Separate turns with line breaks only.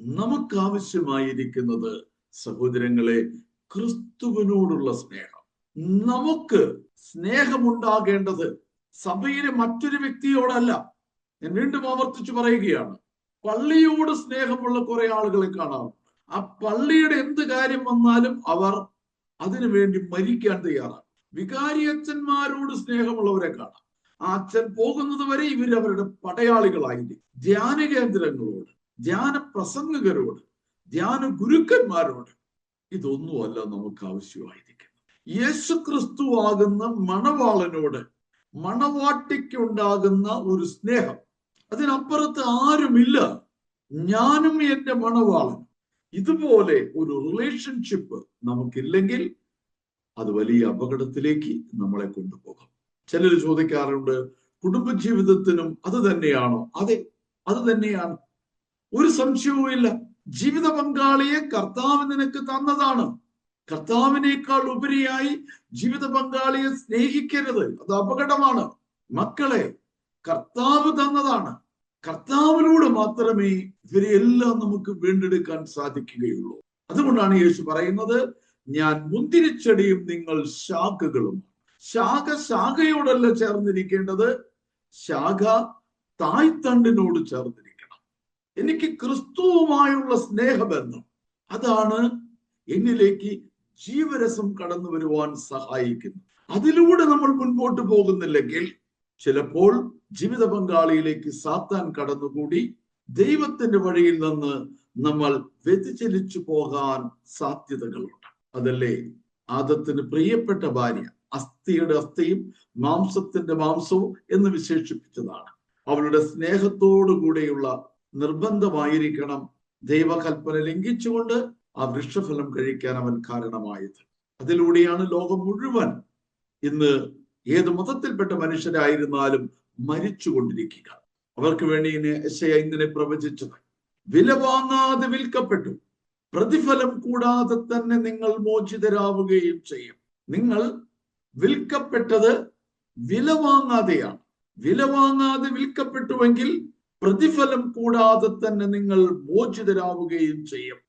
നമുക്ക് ആവശ്യമായിരിക്കുന്നത് സഹോദരങ്ങളെ ക്രിസ്തുവിനോടുള്ള സ്നേഹം. നമുക്ക് സ്നേഹമുണ്ടാകേണ്ടത് സഭയിലെ മറ്റൊരു വ്യക്തിയോടല്ല. ഞാൻ വീണ്ടും ആവർത്തിച്ചു പറയുകയാണ്. പള്ളിയോട് സ്നേഹമുള്ള കുറെ ആളുകളെ കാണാറുണ്ട്. ആ പള്ളിയുടെ എന്ത് കാര്യം വന്നാലും അവർ അതിനു വേണ്ടി മരിക്കാൻ തയ്യാറാണ്. വികാരി അച്ഛന്മാരോട് സ്നേഹമുള്ളവരെ കാണാം. ആ അച്ഛൻ പോകുന്നത് വരെ ഇവർ അവരുടെ പടയാളികളായിരിക്കും. ധ്യാന കേന്ദ്രങ്ങളോട് ധ്യാന പ്രസംഗകരോട് ധ്യാന ഗുരുക്കന്മാരോട് ഇതൊന്നുമല്ല നമുക്ക് ആവശ്യമായിരിക്കുന്നത്. യേശു ക്രിസ്തു ആകുന്ന മണവാളനോട് മണവാട്ടിക്കുണ്ടാകുന്ന ഒരു സ്നേഹം. അതിനപ്പുറത്ത് ആരുമില്ല. ഞാനും എന്റെ മണവാളൻ. ഇതുപോലെ ഒരു റിലേഷൻഷിപ്പ് നമുക്കില്ലെങ്കിൽ അത് വലിയ അപകടത്തിലേക്ക് നമ്മളെ കൊണ്ടുപോകാം. ചിലർ ചോദിക്കാറുണ്ട് കുടുംബജീവിതത്തിനും അത് തന്നെയാണോ? അതെ അത് തന്നെയാണ്. ഒരു സംശയവുമില്ല ജീവിത പങ്കാളിയെ കർത്താവ് നിനക്ക് തന്നതാണ്. കർത്താവിനേക്കാൾ ഉപരിയായി ജീവിത പങ്കാളിയെ സ്നേഹിക്കരുത്. അത് അപകടമാണ്. മക്കളെ കർത്താവ് തന്നതാണ്. കർത്താവിലൂടെ മാത്രമേ ഇവരെ എല്ലാം നമുക്ക് വീണ്ടെടുക്കാൻ സാധിക്കുകയുള്ളൂ. അതുകൊണ്ടാണ് യേശു പറയുന്നത് ഞാൻ മുന്തിരിച്ചെടിയും നിങ്ങൾ ശാഖകളും. ശാഖ ശാഖയോടല്ല ചേർന്നിരിക്കേണ്ടത്. ശാഖ തായ്തണ്ടിനോട് ചേർന്നിരിക്കണം എനിക്ക് ക്രിസ്തുവുമായുള്ള സ്നേഹബന്ധം. അതാണ് എന്നിലേക്ക് ജീവരസം കടന്നു വരുവാൻ സഹായിക്കുന്നു അതിലൂടെ നമ്മൾ മുൻപോട്ട് പോകുന്നില്ലെങ്കിൽ ചിലപ്പോൾ ജീവിത പങ്കാളിയിലേക്ക് സാത്താൻ കടന്നുകൂടി ദൈവത്തിന്റെ വഴിയിൽ നിന്ന് നമ്മൾ വ്യതിചലിച്ചു പോകാൻ സാധ്യതകളുണ്ട്. അതല്ലേ? ആദത്തിന് പ്രിയപ്പെട്ട ഭാര്യ അസ്ഥിയുടെ അസ്ഥയും മാംസത്തിന്റെ മാംസവും എന്ന് വിശേഷിപ്പിച്ചതാണ്. അവളുടെ സ്നേഹത്തോടു കൂടെയുള്ള നിർബന്ധമായിരിക്കണം ദൈവകൽപ്പന ലംഘിച്ചുകൊണ്ട് ആ വൃക്ഷഫലം കഴിക്കാൻ അവൻ കാരണമായത്. അതിലൂടെയാണ് ലോകം മുഴുവൻ ഇന്ന് ഏത് മതത്തിൽപ്പെട്ട മനുഷ്യരായിരുന്നാലും മരിച്ചുകൊണ്ടിരിക്കുക. അവർക്ക് വേണ്ടി ഇങ്ങനെ പ്രവചിച്ചത്. വില വാങ്ങാതെ വിൽക്കപ്പെട്ടു. പ്രതിഫലം കൂടാതെ തന്നെ നിങ്ങൾ മോചിതരാവുകയും ചെയ്യും. നിങ്ങൾ വിൽക്കപ്പെട്ടത് വില വാങ്ങാതെയാണ്. വില വാങ്ങാതെ വിൽക്കപ്പെട്ടുവെങ്കിൽ പ്രതിഫലം കൂടാതെ തന്നെ നിങ്ങൾ മോചിതരാവുകയും ചെയ്യും.